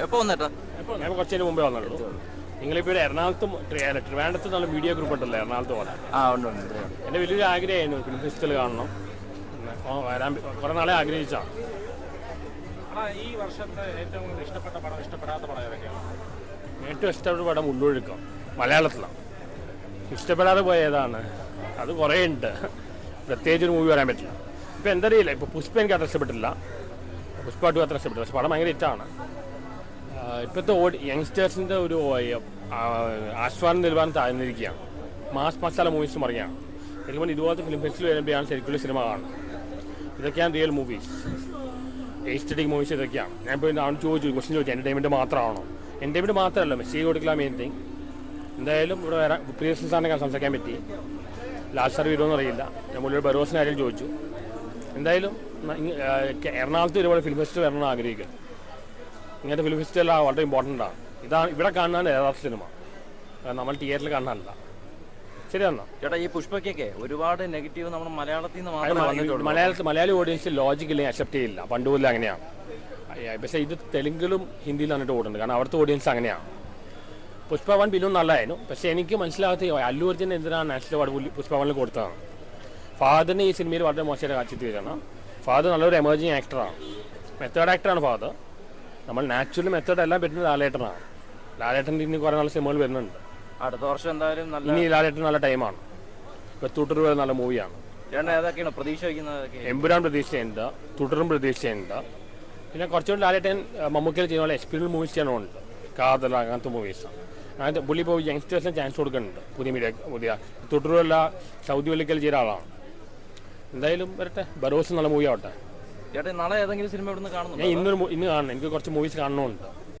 എപ്പോ വന്നേട്ടാ? ഞാൻ കുറച്ചതിന് മുമ്പേ വന്നുള്ളൂ. നിങ്ങളിപ്പോ ഒരു എറണാകുളത്തും ട്രി- അല്ല, ട്രിവാൻഡ്രത്ത് നല്ല മീഡിയ ഗ്രൂപ്പ് ഉണ്ടല്ലോ എറണാകുളത്ത് പോലെ. ആ ഉണ്ട് ഉണ്ട്. എന്റെ വലിയൊരു ആഗ്രഹമായിരുന്നു ഫിലിം ഫെസ്റ്റിവൽ കാണണം. ഓ, വരാൻ കുറേ നാളെ ആഗ്രഹിച്ചാ. എടാ, ഈ വർഷത്തെ ഏറ്റവും കൂടുതൽ ഇഷ്ടപ്പെട്ട പടം ഇഷ്ടപ്പെടാത്ത പടം ഏതൊക്കെയാണ് ഏറ്റവും ഇഷ്ടപ്പെട്ട പടം ഉള്ളൊഴുക്കം മലയാളത്തിലാണ്. ഇഷ്ടപ്പെടാതെ പോയ ഏതാണ്? അത് കുറേ ഉണ്ട്. പ്രത്യേകിച്ച് ഒരു മൂവി പറയാൻ പറ്റില്ല. ഇപ്പം എന്തറിയില്ല ഇപ്പോൾ പുഷ്പ എനിക്ക് അത്ര ഇഷ്ടപ്പെട്ടില്ല. പുഷ്പ ടു അത്ര ഇഷ്ടപ്പെട്ടില്ല. പക്ഷെ പടം ഭയങ്കര ഹിറ്റാണ്. ഇപ്പോഴത്തെ ഓടി യങ്സ്റ്റേഴ്സിന്റെ ഒരു ആസ്വാദന നിലവാരം താഴ്ന്നിരിക്കുകയാണ് മാസ് മസാല മൂവീസ് മറിയാണ് ശരിക്കും ഇതുപോലത്തെ ഫിലിം ഫെസ്റ്റിവൽ വരുമ്പോഴാണ് ശരിക്കുള്ള സിനിമ കാണുന്നത്. ഇതൊക്കെയാണ് റിയൽ മൂവീസ് എയ്സ്റ്റഡിക് മൂവീസ് ഇതൊക്കെയാണ്. ഞാൻ ഇപ്പോൾ അവൻ ചോദിച്ചു ക്വസ്റ്റ്യൻ ചോദിച്ചു എന്റർടൈൻമെന്റ് മാത്രമാണോ? എന്റർടൈൻമെന്റ് മാത്രമല്ല മെസ്സേജ് കൊടുക്കില്ല മെയിൻ തിങ് എന്തായാലും ഇവിടെ വരാൻ പ്രിയസ് സാറിനെ സംസാരിക്കാൻ പറ്റി. ലാസ്റ്റ് സാർ വരുമോ അറിയില്ല ഞാൻ പുള്ളിയുടെ ബറോസിനെ ചോദിച്ചു. എന്തായാലും എറണാകുളത്ത് ഒരുപാട് ഫിലിം ഫെസ്റ്റിവൽ വരണമെന്ന് ആഗ്രഹിക്കുന്നു ഇങ്ങനത്തെ ഫിലിം ഫെസ്റ്റിവൽ വളരെ ഇമ്പോർട്ടന്റ് ആണ്. ഇതാണ് ഇവിടെ കാണുന്നതാണ് യഥാർത്ഥ സിനിമ. നമ്മൾ തിയേറ്ററിൽ കാണാനല്ല ശരിയാണോ? ചേട്ടാ ഈ പുഷ്പക്കൊക്കെ ഒരുപാട് നെഗറ്റീവ് നമ്മൾ മലയാളത്തിൽ നിന്ന് മാത്രമേ മലയാളത്തിൽ മലയാളി ഓഡിയൻസ് ലോജിക്കലി അക്സെപ്റ്റ് ചെയ്യില്ല. പണ്ട് പോലും അങ്ങനെയാണ്. പക്ഷെ ഇത് തെലുങ്കിലും ഹിന്ദിയിലും വന്നിട്ട് ഓടുന്നത് കാരണം അവിടുത്തെ ഓഡിയൻസ് അങ്ങനെയാണ്. പുഷ്പ വൺ ബില്ലും നല്ലതായിരുന്നു. പക്ഷേ എനിക്ക് മനസ്സിലാകാത്ത അല്ലു അർജുൻ എന്തിനാണ് നാഷണൽ അവാർഡ് പുഷ്പ വണ്ണിൽ കൊടുത്തതാണ് ഫാദറിനെ ഈ സിനിമയിൽ വളരെ മോശമായിട്ട് കാച്ചിട്ട് തീരണം ഫാദർ നല്ലൊരു എമർജിങ് ആക്ടറാണ് മെത്തേഡ് ആക്ടറാണ് ഫാദർ. നമ്മൾ നാച്ചുറൽ മെത്തേഡ് എല്ലാം പറ്റുന്നത് ലാലേട്ടനാണ്. ലാലേട്ടന്റെ ഇനി കുറേ നല്ല സിനിമകൾ വരുന്നുണ്ട്. അടുത്ത വർഷം എന്തായാലും നല്ല ഇനി ലാലേട്ടൻ നല്ല ടൈമാണ് ഇപ്പോൾ തൂട്ടർ വരെ നല്ല മൂവിയാണ് ചേട്ടൻ ഏതൊക്കെയാണ് പ്രതീക്ഷ വയ്ക്കുന്നത് ഏതൊക്കെയാണ്? എമ്പുരാൻ പ്രതീക്ഷയുണ്ട് തുടരും പ്രതീക്ഷയുണ്ട്. പിന്നെ കുറച്ചുകൂടി ലാലേട്ടൻ മമ്മൂക്കയിൽ ചെയ്യുന്ന പോലെ എക്സ്പീരിയൻസ് മൂവീസ് ചെയ്യണമുണ്ട് കാതൽ അങ്ങനത്തെ മൂവീസ് അങ്ങനത്തെ പുള്ളി ഇപ്പോൾ യങ്സ്റ്റേഴ്സിന് ചാൻസ് കൊടുക്കുന്നുണ്ട്. പുതിയ മീഡിയ പുതിയ തുടരുമല്ല സൗദി വലിക്കൽ ചെയ്ത ആളാണ്. എന്തായാലും വരട്ടെ ബറോസ് നല്ല മൂവി ആവട്ടെ. ചേട്ടൻ നാളെ ഏതെങ്കിലും സിനിമ ഇവിടുന്ന് കാണുന്നു ഞാൻ ഇന്നൊരു ഇന്ന് കാണണം. എനിക്ക് കുറച്ച് മൂവീസ് കാണണമുണ്ട്